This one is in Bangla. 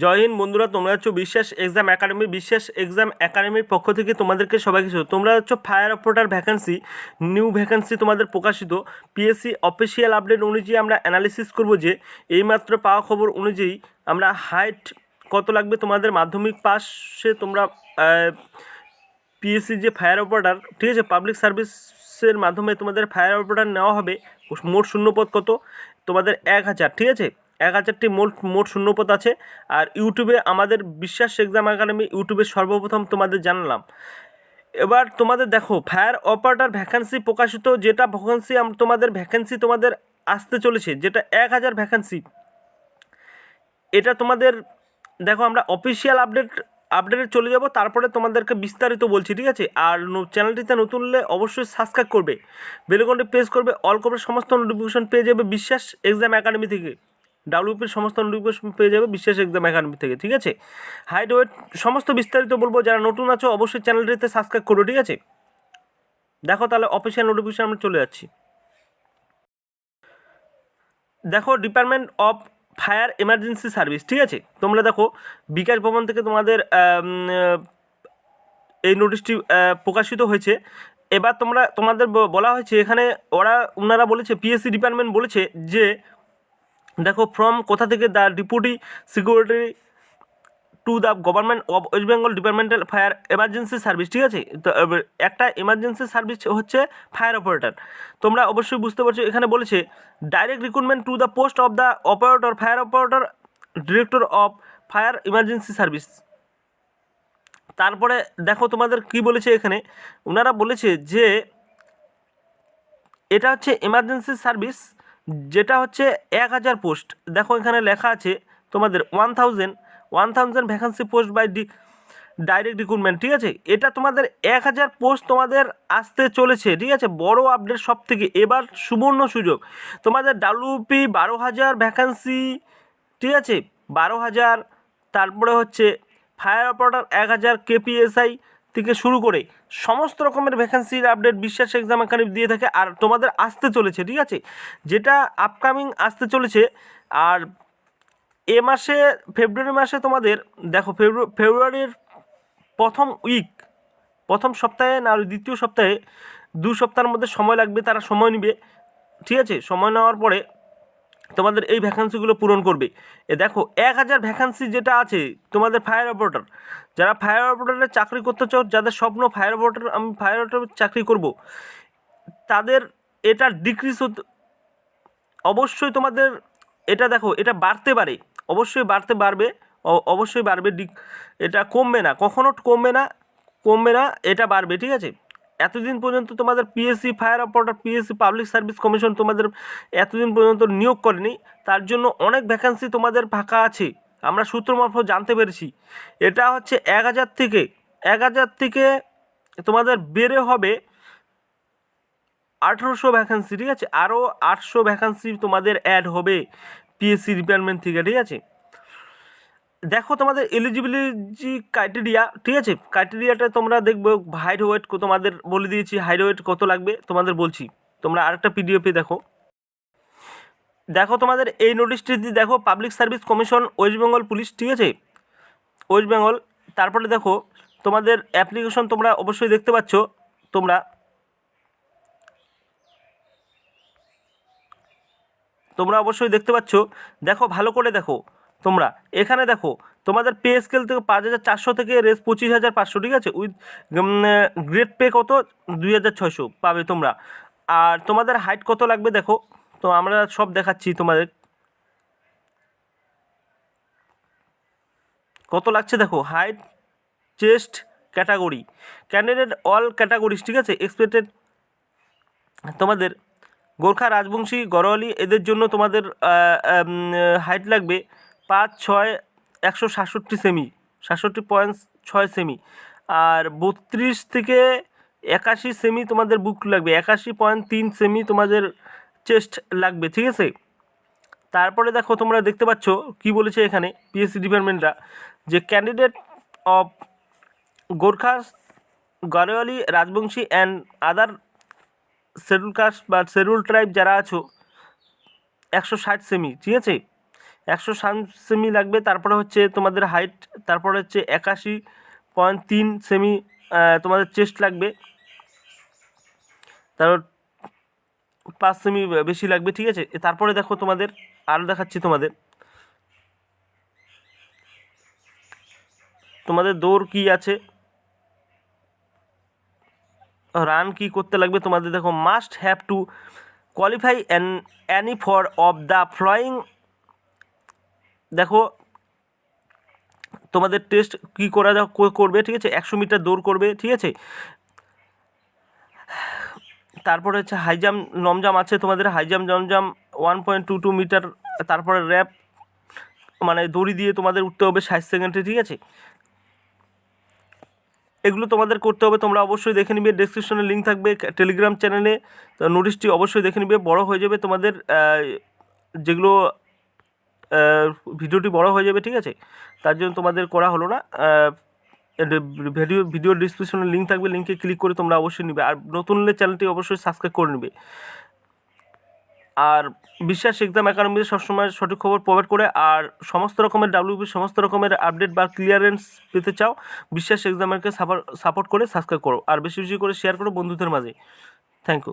জয় হিন্দ বন্ধুরা, তোমরা হচ্ছে বিশ্বাস এক্সাম একাডেমি, বিশ্বাস এক্সাম একাডেমির পক্ষ থেকে তোমাদেরকে সবাইকে স্বাগত। তোমরা হচ্ছে fire operator vacancy, new vacancy তোমাদের প্রকাশিত। পিএসসি অফিসিয়াল আপডেট অনুযায়ী আমরা অ্যানালিসিস করব যে, এইমাত্র পাওয়া খবর অনুযায়ী আমরা হাইট কত লাগবে তোমাদের মাধ্যমিক পাশে তোমরা পিএসসি যে ফায়ার অপারেটার, ঠিক আছে? পাবলিক সার্ভিসের মাধ্যমে তোমাদের ফায়ার অপারেটার নেওয়া হবে। মোট শূন্যপদ কত? তোমাদের এক হাজার, ঠিক আছে? এক হাজারটি মোট মোট শূন্যপদ আছে। আর ইউটিউবে আমাদের বিশ্বাস এক্সাম একাডেমি ইউটিউবে সর্বপ্রথম তোমাদের জানালাম। এবার তোমাদের দেখো, ফায়ার অপারেটার ভ্যাকান্সি প্রকাশিত, যেটা ভ্যাকান্সি তোমাদের ভ্যাকেন্সি তোমাদের আসতে চলেছে, যেটা এক হাজার ভ্যাকান্সি। এটা তোমাদের, দেখো আমরা অফিসিয়াল আপডেট, আপডেটে চলে যাব, তারপরে তোমাদেরকে বিস্তারিত বলছি, ঠিক আছে? আর চ্যানেলটিতে নতুন হলে অবশ্যই সাবস্ক্রাইব করবে বেলকনটি প্রেস করবে, অল করবে, সমস্ত নোটিফিকেশন পেয়ে যাবে বিশ্বাস এক্সাম একাডেমি থেকে। ডাব্লিউপির সমস্ত নোটিফিকেশন পেয়ে যাবে বিশ্বাস এক্সাম একাডেমি থেকে, ঠিক আছে? হাইট ওয়েট সমস্ত বিস্তারিত বলব, যারা নতুন আছো অবশ্যই চ্যানেলটিতে সাবস্ক্রাইব করো ঠিক আছে? দেখো তাহলে অফিসিয়াল নোটিফিকেশন আমরা চলে যাচ্ছি। দেখো department of fire emergency service ঠিক আছে? তোমরা দেখো বিকাশ ভবন থেকে তোমাদের এই নোটিশটি প্রকাশিত হয়েছে। এবার তোমরা, তোমাদের বলা হয়েছে, এখানে ওরা ওনারা বলেছে পিএসসি ডিপার্টমেন্ট বলেছে যে দেখো ফ্রম কোথা থেকে the deputy security to the government of West Bengal departmental fire emergency service ঠিক আছে? তো একটা এমার্জেন্সি সার্ভিস হচ্ছে ফায়ার অপারেটর তোমরা অবশ্যই বুঝতে পারছ, এখানে বলেছে direct recruitment to the post of the operator fire operator director of fire emergency service তারপরে দেখো তোমাদের কি বলেছে এখানে? ওনারা বলেছে যে, এটা হচ্ছে এমার্জেন্সি সার্ভিস যেটা হচ্ছে এক হাজার পোস্ট দেখো এখানে লেখা আছে তোমাদের one thousand one thousand vacancy post by the direct recruitment ঠিক আছে? এটা তোমাদের এক হাজার পোস্ট তোমাদের আসতে চলেছে, ঠিক আছে? বড় আপডেট সব থেকে এবার সুবর্ণ সুযোগ। তোমাদের ডাব্লিউপি বারো হাজার ভ্যাকান্সি ঠিক আছে? বারো হাজার, তারপরে হচ্ছে ফায়ার অপারেটর এক হাজার কেপিএসআই থেকে শুরু করে সমস্ত রকমের ভ্যাকেন্সির আপডেট বিশ্বাস এক্সাম একাডেমি দিয়ে থাকে আর তোমাদের আসতে চলেছে, ঠিক আছে? যেটা আপকামিং আসতে চলেছে, আর এ মাসে ফেব্রুয়ারি মাসে তোমাদের, দেখো ফেব্রু ফেব্রুয়ারির প্রথম উইক প্রথম সপ্তাহে না দ্বিতীয় সপ্তাহে দু সপ্তাহের মধ্যে সময় লাগবে, তারা সময় নেবে, ঠিক আছে? সময় নেওয়ার পরে তোমাদের এই ভ্যাকান্সিগুলো পূরণ করবে। এ দেখো, এক হাজার ভ্যাকান্সি যেটা আছে তোমাদের ফায়ার অপারেটর যারা ফায়ার অপারেটরের চাকরি করতে চাও, যাদের স্বপ্ন ফায়ার অপারেটর আমি ফায়ার অপারেটর চাকরি করব, তাদের এটা ডিক্রিজ হতে, অবশ্যই তোমাদের এটা দেখো, এটা বাড়তে পারে, অবশ্যই বাড়তে পারবে অবশ্যই বাড়বে এটা কমবে না, কখনো কমবে না কমবে না, এটা বাড়বে, ঠিক আছে? এতদিন পর্যন্ত তোমাদের PSC fire operator PSC public service commission তোমাদের এতদিন পর্যন্ত নিয়োগ করেনি, তার জন্য অনেক ভ্যাকান্সি তোমাদের ফাঁকা আছে। আমরা সূত্র মারফত জানতে পেরেছি। এটা হচ্ছে এক হাজার থেকে, এক হাজার থেকে তোমাদের বেড়ে হবে আঠেরোশো ভ্যাকান্সি ঠিক আছে? আরও আটশো ভ্যাকান্সি তোমাদের অ্যাড হবে পিএসসি ডিপার্টমেন্ট থেকে, ঠিক আছে? দেখো তোমাদের এলিজিবিলিটি ক্রাইটেরিয়া ঠিক আছে? ক্রাইটেরিয়াটা তোমরা দেখবে হাইট ওয়েট তোমাদের বলে দিয়েছি হাইট ওয়েট কত লাগবে, তোমাদের বলছি। তোমরা আরেকটা পিডিএফে দেখো। দেখো তোমাদের এই নোটিশটি দেখো public service commission West Bengal police ঠিক আছে? ওয়েস্ট বেঙ্গল তারপরে দেখো, তোমাদের অ্যাপ্লিকেশন তোমরা অবশ্যই দেখতে পাচ্ছ। তোমরা তোমরা অবশ্যই দেখতে পাচ্ছ। দেখো, ভালো করে দেখো। তোমরা, এখানে দেখো, তোমাদের পে স্কেল থেকে পাঁচ হাজার চারশো থেকে রেস পঁচিশ হাজার পাঁচশো, ঠিক আছে? উইথ গ্রেড পে কত? দুই হাজার ছয়শো পাবে তোমরা। আর তোমাদের হাইট কত লাগবে দেখো? তো আমরা সব দেখাচ্ছি তোমাদের। কত লাগছে দেখো? Height chest category candidate all categories ঠিক আছে? এক্সপেক্টেড তোমাদের গোর্খা, রাজবংশী গরওয়ালি এদের জন্য তোমাদের হাইট লাগবে পাঁচ ছয় একশো সাতষট্টি সেমি, সাতষট্টি পয়েন্ট ছয় সেমি। আর বত্রিশ থেকে একাশি সেমি তোমাদের বুক লাগবে, একাশি পয়েন্ট তিন সেমি তোমাদের চেস্ট লাগবে, ঠিক আছে? তারপরে দেখো তোমরা দেখতে পাচ্ছ কি বলেছে এখানে পিএসসি ডিপার্টমেন্টরা, যে candidate of Gorkha Garhwali Rajbanshi and other schedule caste বা শেডিউল ট্রাইব যারা আছো, একশো ষাট সেমি, ঠিক আছে? একশো ষাট সেমি লাগবে, তারপরে হচ্ছে তোমাদের হাইট তারপরে হচ্ছে একাশি পয়েন্ট তিন সেমি তোমাদের চেস্ট লাগবে। তারপর পাঁচ সেমি বেশি লাগবে, ঠিক আছে? তারপরে দেখো তোমাদের আরও দেখাচ্ছি তোমাদের। তোমাদের দৌড় কি আছে? রান কি করতে লাগবে তোমাদের দেখো must have to qualify an any for of the following দেখো, তোমাদের টেস্ট কী করা করবে, ঠিক আছে? একশো মিটার দৌড় করবে, ঠিক আছে? তারপরে হচ্ছে হাই জাম্প লং জাম্প আছে তোমাদের high jump long jump one point two two metre তারপরে র্যাপ মানে দড়ি দিয়ে তোমাদের উঠতে হবে ষাট সেকেন্ডে ঠিক আছে? এগুলো তোমাদের করতে হবে, তোমরা অবশ্যই দেখে নিবে ডেসক্রিপশনে লিঙ্ক থাকবে টেলিগ্রাম চ্যানেলে নোটিশটি অবশ্যই দেখে নিবে, বড় হয়ে যাবে তোমাদের যেগুলো ভিডিওটি বড় হয়ে যাবে, ঠিক আছে? তার জন্য তোমাদের করা হলো না। ভিডিও ভিডিও ডিসক্রিপশনে লিঙ্ক থাকবে লিঙ্কে ক্লিক করে তোমরা অবশ্যই নিবে। আর নতুন হলে চ্যানেলটি অবশ্যই সাবস্ক্রাইব করে নেবে। আর বিশ্বাস এক্সাম একাডেমিতে সবসময় সঠিক খবর প্রোভাইড করে, আর সমস্ত রকমের ডাব্লিউবি সমস্ত রকমের আপডেট বা ক্লিয়ারেন্স পেতে চাও, বিশ্বাস এক্সামেরকে সাপোর্ট করে সাবস্ক্রাইব করো। আর বেশি বেশি করে শেয়ার করো বন্ধুদের মাঝে। Thank you